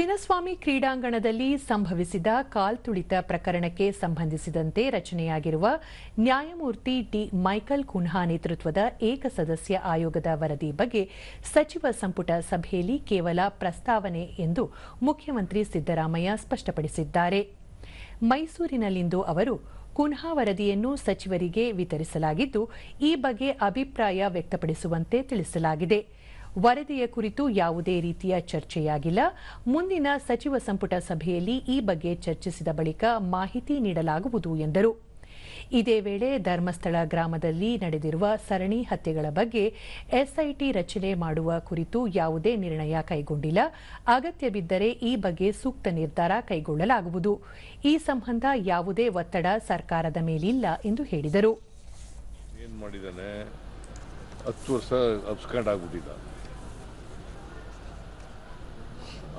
ಚಿನ್ನಸ್ವಾಮಿ ಕ್ರೀಡಾಂಗಣದಲ್ಲಿ ಸಂಭವಿಸಿದ ಕಾಲ್ತುಳಿತ ಪ್ರಕರಣಕ್ಕೆ ಸಂಬಂಧಿಸಿದಂತೆ ರಚನೆಯಾಗಿರುವ ನ್ಯಾಯಮೂರ್ತಿ ಡಿ ಮೈಕಲ್ ಕುನ್ಹಾ ನೇತೃತ್ವದ ಏಕಸದಸ್ಯ ಆಯೋಗದ ವರದಿ ಬಗ್ಗೆ ಸಚಿವ ಸಂಪುಟ ಸಭೆಯಲ್ಲಿ ಕೇವಲ ಪ್ರಸ್ತಾವನೆ ಎಂದು ಮುಖ್ಯಮಂತ್ರಿ ಸಿದ್ದರಾಮಯ್ಯ ಸ್ಪಷ್ಟಪಡಿಸಿದ್ದಾರೆ. ಮೈಸೂರಿನಲ್ಲಿಂದು ಅವರು ಕುನ್ಹಾ ವರದಿಯನ್ನು ಸಚಿವರಿಗೆ ವಿತರಿಸಲಾಗಿದ್ದು, ಈ ಬಗ್ಗೆ ಅಭಿಪ್ರಾಯ ವ್ಯಕ್ತಪಡಿಸುವಂತೆ ತಿಳಿಸಲಾಗಿದೆ. ವರದಿಯ ಕುರಿತು ಯಾವುದೇ ರೀತಿಯ ಚರ್ಚೆಯಾಗಿಲ್ಲ. ಮುಂದಿನ ಸಚಿವ ಸಂಪುಟ ಸಭೆಯಲ್ಲಿ ಈ ಬಗ್ಗೆ ಚರ್ಚಿಸಿದ ಬಳಿಕ ಮಾಹಿತಿ ನೀಡಲಾಗುವುದು ಎಂದರು. ಇದೇ ವೇಳೆ ಧರ್ಮಸ್ಥಳ ಗ್ರಾಮದಲ್ಲಿ ನಡೆದಿರುವ ಸರಣಿ ಹತ್ಯೆಗಳ ಬಗ್ಗೆ ಎಸ್ಐಟಿ ರಚನೆ ಮಾಡುವ ಕುರಿತು ಯಾವುದೇ ನಿರ್ಣಯ ಕೈಗೊಂಡಿಲ್ಲ. ಅಗತ್ಯ ಬಿದ್ದರೆ ಈ ಬಗ್ಗೆ ಸೂಕ್ತ ನಿರ್ಧಾರ ಕೈಗೊಳ್ಳಲಾಗುವುದು. ಈ ಸಂಬಂಧ ಯಾವುದೇ ಒತ್ತಡ ಸರ್ಕಾರದ ಮೇಲಿಲ್ಲ ಎಂದು ಹೇಳಿದರು.